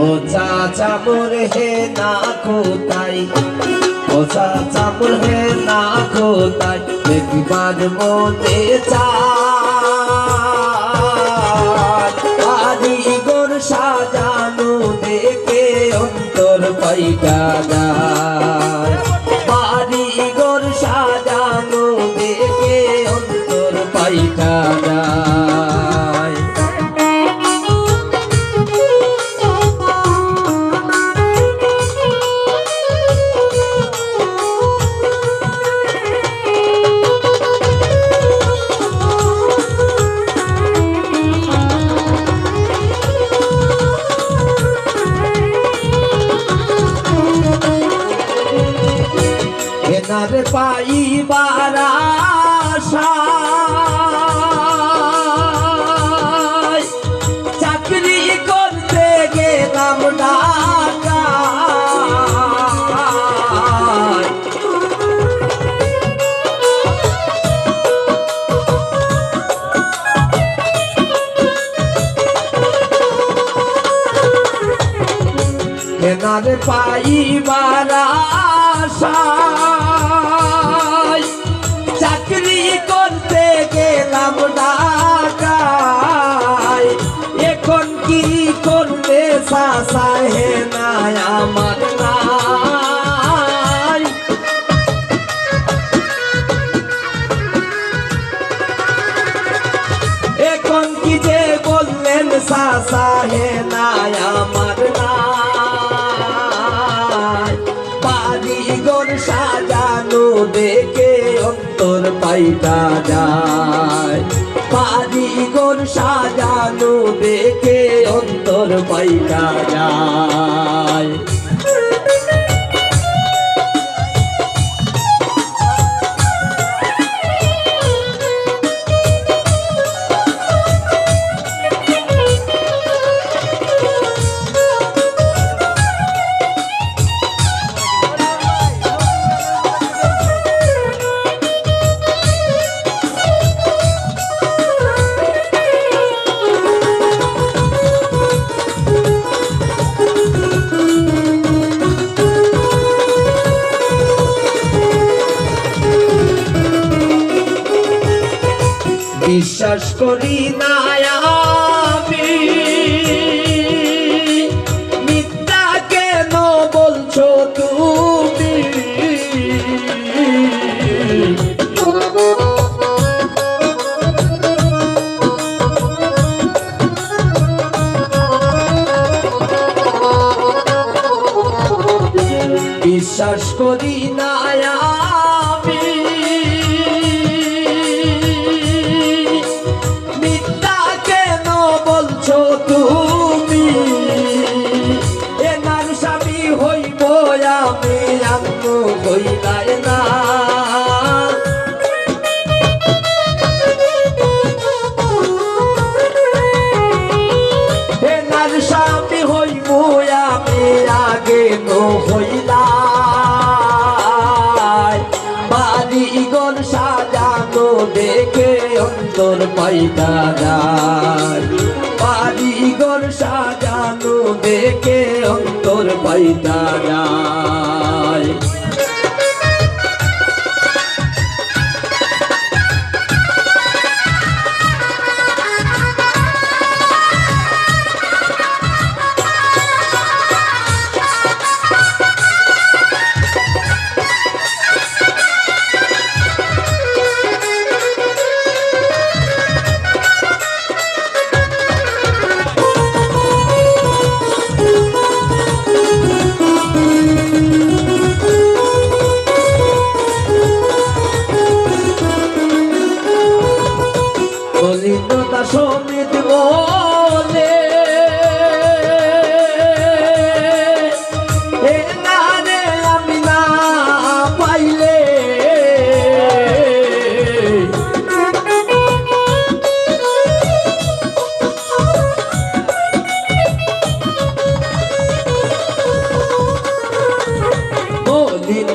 ও চাচা মোর হে না কোথায় ও হে না কোথায় দেখবার মনে আদি গোর সাজানো দেখে অন্তর পাইটা এনার পাইবার আশায় চাকরি করতে গেলাম এনার পাইবার আশায় কি করবে সাসা হে না আমার এখন কি যে বললেন সাসা হে না আমার নাই বাড়ি গোর সাজানো দেখে অন্তর পাইটা যায়। বাড়ি গোর সাজানো দেখে অন্তর পাইটা যায়। বিশ্বাস করি না বাড়ি ইগল সাজানো দেখে অন্তর পাইতা যায়। বাড়ি ইগল সাজানো দেখে অন্তর পাইতা যায়।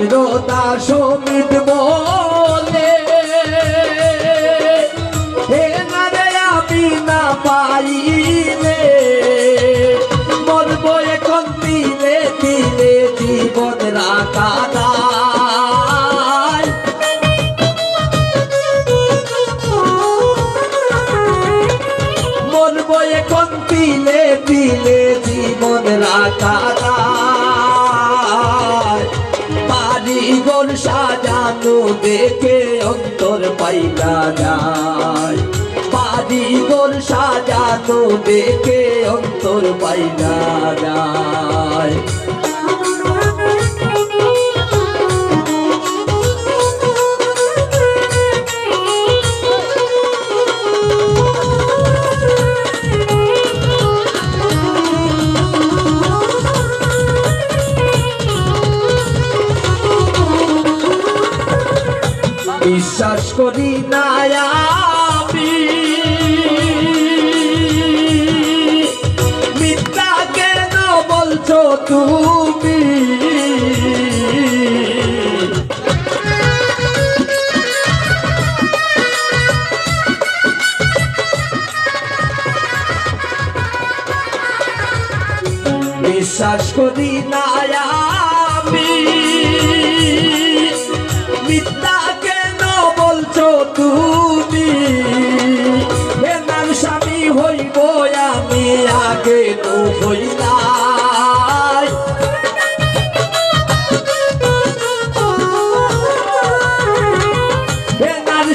বৈরতা সমিত বলে, হে না রে আমি না পাইলে মরব এখন দিলে দিলে জীবন রাখা মরব এখন দিলে দিলে জীবন রাখা সাজানো দেখে অন্তর পাইলা যায়। বাড়ি সাজা তো দেখে অন্তর পাইলা যায়। বিশ্বাস করি না আমি। মিথ্যা কেন বলছো তুমি? বিশ্বাস করি না আমি। মিথ্যা তুমি এনার স্বামী হইব আমি, আগে তো হই নাই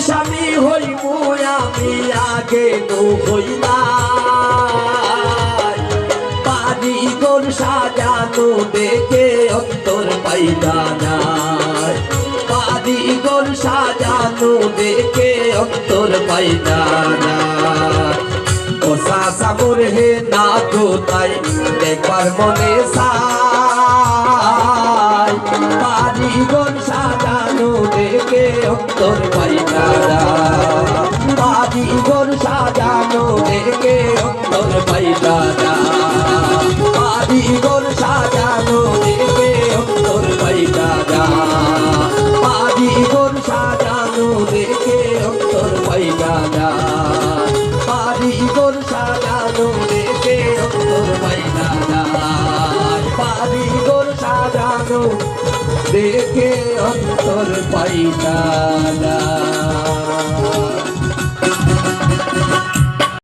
স্বামী হইব আমি, আগে তো হই নাই গোর সাজানো দেখে অন্তর পাইলা গোর সাজানো দেখে অন্তর পাইলা নাই ও সাসামুর হে না তো তাই, দেখবার মনে সাই বাড়ি গোর সাজানো দেখে অন্তর দেখে অন্তর পাইতা যায়